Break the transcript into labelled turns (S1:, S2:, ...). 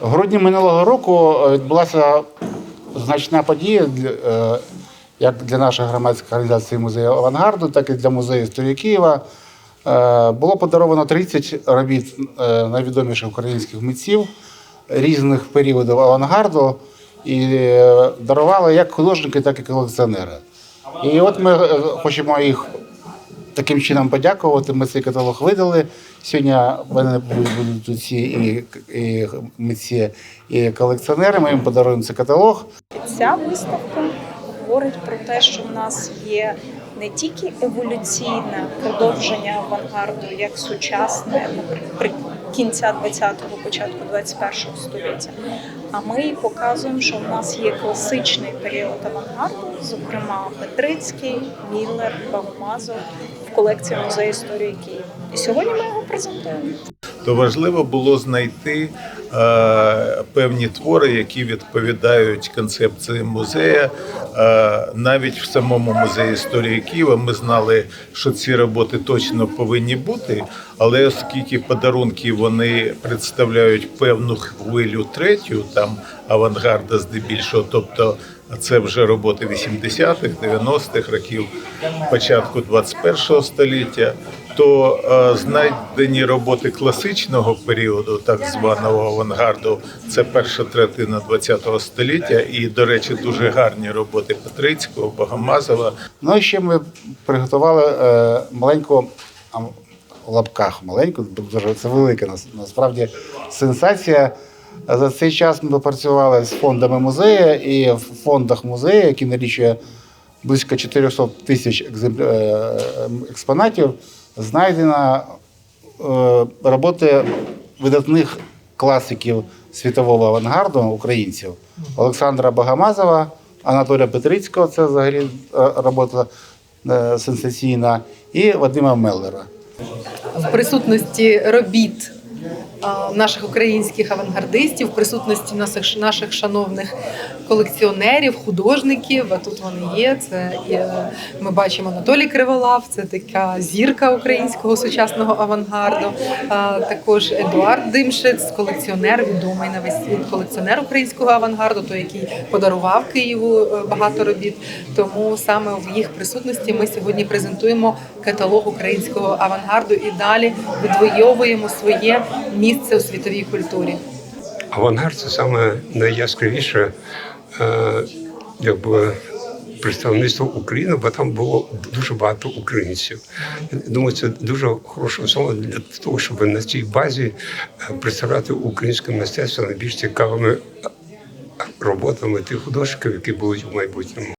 S1: В грудні минулого року е, відбулася значна подія е, як для нашої громадської організації музею авангарду, так і для музею історії Києва. Е, Було подаровано 30 робіт найвідоміших українських митців різних періодів авангарду і дарували як художники, так і колекціонери. І от ми хочемо їх таким чином подякувати. Ми цей каталог видали. Сьогодні мене будуть будуть усі і, і митці, і колекціонери. Ми їм подаруємо цей каталог.
S2: Ця виставка говорить про те, що в нас є не тільки еволюційне продовження авангарду як сучасне при кінця 20-го, початку 21-го століття, а ми показуємо, що в нас є класичний період авангарду, зокрема Петрицький, Міллер, Богомазов в колекції музею історії Києва. І сьогодні ми його презентуємо.
S3: то важливо було знайти е, певні твори, які відповідають концепції музею. Е, навіть в самому музеї історії Києва ми знали, що ці роботи точно повинні бути, але оскільки подарунки вони представляють певну хвилю третю, там авангарда здебільшого, тобто це вже роботи 80-х, 90-х років, початку 21-го століття, то е, знайдені роботи класичного періоду, так званого авангарду, це перша третина 20-го століття, і, до речі, дуже гарні роботи Петрицького, Богомазова.
S1: Ну і ще ми приготували е, маленьку в лапках, маленьку, дуже це велика нас- насправді сенсація. За цей час ми попрацювали з фондами музею і в фондах музею, які налічує близько 400 тисяч е, експонатів, знайдено е, роботи видатних класиків світового авангарду українців Олександра Богомазова, Анатолія Петрицького, це взагалі е, робота е, сенсаційна, і Вадима Меллера.
S4: в присутності робіт наших українських авангардистів, присутності наших, наших шановних колекціонерів, художників. А тут вони є. Це е, ми бачимо Анатолій Криволав, це така зірка українського сучасного авангарду. Також Едуард Димшиц, колекціонер, відомий на весь світ колекціонер українського авангарду, той, який подарував Києву е, багато робіт. Тому саме в їх присутності ми сьогодні презентуємо каталог українського авангарду і далі відвоюємо своє місце у світовій культурі.
S5: Авангард це саме найяскравіше е, якби, представництво України, бо там було дуже багато українців. Думаю, це дуже хороша основа для того, щоб на цій базі е, представляти українське мистецтво найбільш цікавими роботами тих художників, які будуть у майбутньому.